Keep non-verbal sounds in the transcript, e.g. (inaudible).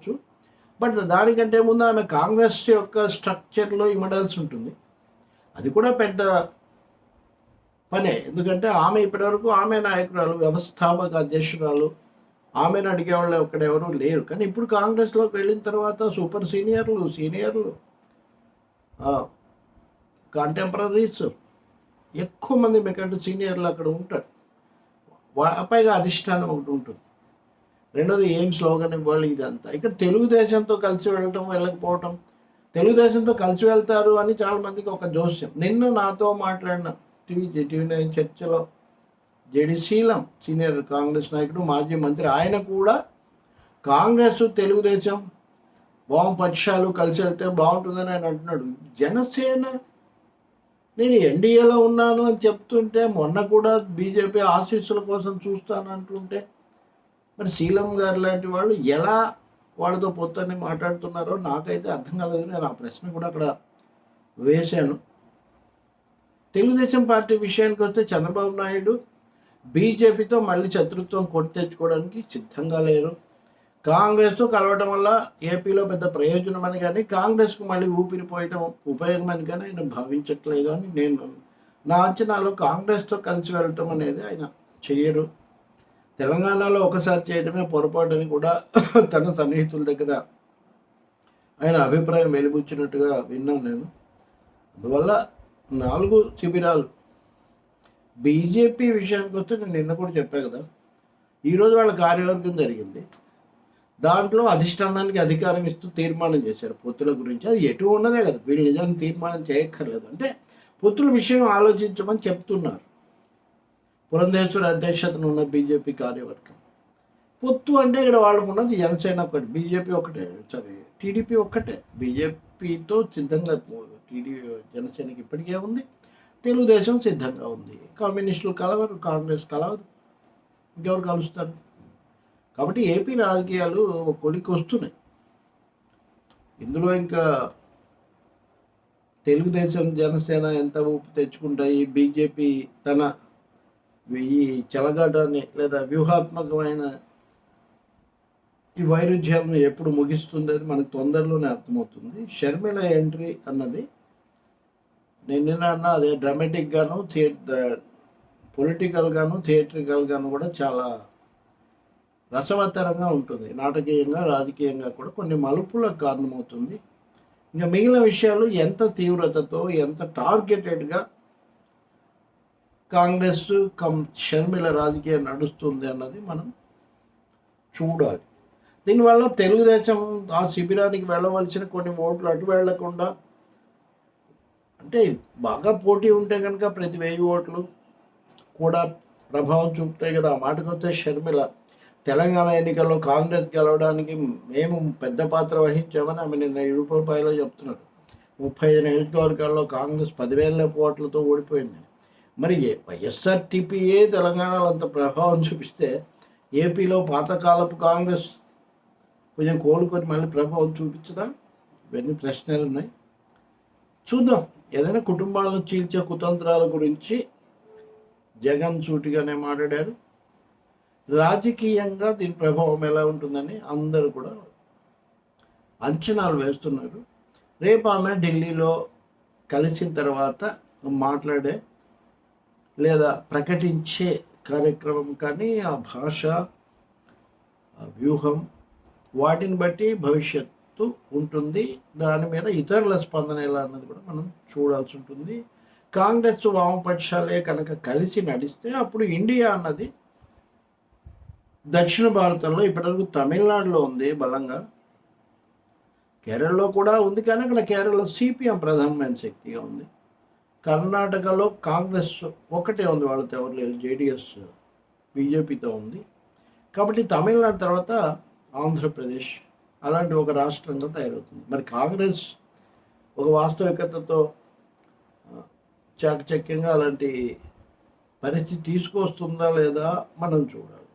చెప్పచ్చు. బట్ దానికంటే ముందు ఆమె కాంగ్రెస్ యొక్క స్ట్రక్చర్లో ఇమడాల్సి ఉంటుంది. అది కూడా పెద్ద పనే. ఎందుకంటే ఆమె ఇప్పటివరకు ఆమె నాయకురాలు వ్యవస్థాపక అధ్యక్షురాలు ఆమెను అడిగేవాళ్ళు అక్కడ ఎవరు లేరు. కానీ ఇప్పుడు కాంగ్రెస్లోకి వెళ్ళిన తర్వాత సూపర్ సీనియర్లు సీనియర్లు కాంటెంపరీస్ ఎక్కువ మంది మీకంటే సీనియర్లు అక్కడ ఉంటారు. పైగా అధిష్టానం ఒకటి ఉంటుంది. రెండోది ఏం స్లోగన్ ఇవ్వాలి ఇదంతా? ఇక్కడ తెలుగుదేశంతో కలిసి వెళ్ళటం వెళ్ళకపోవటం. తెలుగుదేశంతో కలిసి వెళ్తారు అని చాలా మందికి ఒక జోస్యం. నిన్న నాతో మాట్లాడిన టీవీ టీవీ నైన్ చర్చలో J D Seelam senior Congress నాయకుడు మాజీ మంత్రి ఆయన కూడా కాంగ్రెస్ తెలుగుదేశం వామపక్షాలు కలిసి వెళ్తే బాగుంటుందని ఆయన అంటున్నాడు. జనసేన నేను ఎన్డీఏలో ఉన్నాను అని చెప్తుంటే మొన్న కూడా బీజేపీ ఆశీస్సుల కోసం చూస్తానంటుంటే మరి శీలం గారు లాంటి వాళ్ళు ఎలా వాళ్ళతో పొత్తని మాట్లాడుతున్నారో నాకైతే అర్థం కాలేదు. నేను ఆ ప్రశ్న కూడా అక్కడ వేశాను. తెలుగుదేశం పార్టీ విషయానికి వస్తే చంద్రబాబు నాయుడు బీజేపీతో మళ్ళీ శత్రుత్వం కొని తెచ్చుకోవడానికి సిద్ధంగా లేరు. కాంగ్రెస్తో కలవడం వల్ల ఏపీలో పెద్ద ప్రయోజనం అని కానీ కాంగ్రెస్కు మళ్ళీ ఊపిరిపోయడం ఉపయోగం అని కానీ ఆయన భావించట్లేదు అని నేను నా అంచనాలో కాంగ్రెస్తో కలిసి వెళ్ళటం అనేది ఆయన చేయరు. తెలంగాణలో ఒకసారి చేయడమే పొరపాటు అని కూడా (coughs) తన సన్నిహితుల దగ్గర ఆయన అభిప్రాయం వెలిపుచ్చినట్టుగా విన్నాను నేను. అందువల్ల నాలుగు శిబిరాలు. బీజేపీ విషయానికి వస్తే నేను నిన్న కూడా చెప్పా కదా. ఈరోజు వాళ్ళ కార్యవర్గం జరిగింది. దాంట్లో అధిష్టానానికి అధికారం ఇస్తూ తీర్మానం చేశారు పొత్తుల గురించి. అది ఎటు ఉన్నదే కదా. వీళ్ళు నిజాన్ని తీర్మానం చేయక్కర్లేదు. అంటే పొత్తుల విషయం ఆలోచించమని చెప్తున్నారు. పురంధేశ్వర అధ్యక్షతన ఉన్న బీజేపీ కార్యవర్గం. పొత్తు అంటే ఇక్కడ వాళ్ళకు ఉన్నది జనసేన ఒకటి బీజేపీ ఒకటే సారీ టీడీపీ ఒక్కటే. బీజేపీతో సిద్ధంగా టీడీ జనసేనకి ఇప్పటికే ఉంది. తెలుగుదేశం సిద్ధంగా ఉంది. కమ్యూనిస్టులు కలవరు కాంగ్రెస్ కలవదు. ఇంకెవరు కలుస్తారు? కాబట్టి ఏపీ రాజకీయాలు ఒక కొలికి వస్తున్నాయి ఇందులో ఇంకా తెలుగుదేశం జనసేన ఎంత ఊపు తెచ్చుకుంటాయి? బీజేపీ తన ఈ చెలగాటాన్ని లేదా వ్యూహాత్మకమైన ఈ వైరుధ్యాలను ఎప్పుడు ముగిస్తుంది అని మనకు తొందరలోనే అర్థమవుతుంది. షర్మిల ఎంట్రీ అన్నది నేను నిన్న అన్నా అదే డ్రామాటిక్గాను థియేటర్ పొలిటికల్గాను థియేట్రికల్గాను కూడా చాలా రసవత్తరంగా ఉంటుంది. నాటకీయంగా రాజకీయంగా కూడా కొన్ని మలుపులకు కారణమవుతుంది. ఇంకా మిగిలిన విషయాలు ఎంత తీవ్రతతో ఎంత టార్గెటెడ్గా కాంగ్రెస్ కమ్ షర్మిల రాజకీయం నడుస్తుంది అన్నది మనం చూడాలి. దీనివల్ల తెలుగుదేశం ఆ శిబిరానికి వెళ్ళవలసిన కొన్ని ఓట్లు అటు వెళ్ళకుండా అంటే బాగా పోటీ ఉంటే కనుక ప్రతి వెయ్యి ఓట్లు కూడా ప్రభావం చూపుతాయి కదా. ఆ మాటకు వస్తే షర్మిల తెలంగాణ ఎన్నికల్లో కాంగ్రెస్ గెలవడానికి మేము పెద్ద పాత్ర వహించామని ఆమె నిన్న ఇడుపులపాయలో చెప్తున్నారు. ముప్పై ఐదు నియోజకవర్గాల్లో కాంగ్రెస్ పదివేల ఓట్లతో ఓడిపోయింది మరి ఏ వైఎస్ఆర్టీపీఏ తెలంగాణలో అంత ప్రభావం చూపిస్తే ఏపీలో పాతకాలపు కాంగ్రెస్ కొంచెం కోలుకొని మళ్ళీ ప్రభావం చూపించదా? ఇవన్నీ ప్రశ్నలు ఉన్నాయి. చూద్దాం. ఏదైనా కుటుంబాలను చీల్చే కుతంత్రాల గురించి జగన్ సూటిగానే మాట్లాడారు. రాజకీయంగా దీని ప్రభావం ఎలా ఉంటుందని అందరూ కూడా అంచనాలు వేస్తున్నారు. రేపు ఆమె ఢిల్లీలో కలిసిన తర్వాత మాట్లాడే లేదా ప్రకటించే కార్యక్రమం కానీ ఆ భాష ఆ వ్యూహం వాటిని బట్టి భవిష్యత్తు ఉంటుంది. దాని మీద ఇతరుల స్పందన ఎలా అన్నది కూడా మనం చూడాల్సి ఉంటుంది. కాంగ్రెస్ వామపక్షాలే కనుక కలిసి నడిస్తే అప్పుడు ఇండియా అన్నది దక్షిణ భారతంలో ఇప్పటివరకు తమిళనాడులో ఉంది బలంగా. కేరళలో కూడా ఉంది కానీ అక్కడ కేరళలో సిపిఎం ప్రధానమైన శక్తిగా ఉంది. కర్ణాటకలో కాంగ్రెస్ ఒకటే ఉంది వాళ్ళతో ఎవరు లేదు జేడిఎస్ బీజేపీతో ఉంది. కాబట్టి తమిళనాడు తర్వాత ఆంధ్రప్రదేశ్ అలాంటి ఒక రాష్ట్రంగా తయారవుతుంది. మరి కాంగ్రెస్ ఒక వాస్తవికతతో చాకచక్యంగా అలాంటి పరిస్థితి తీసుకొస్తుందా లేదా మనం చూడాలి.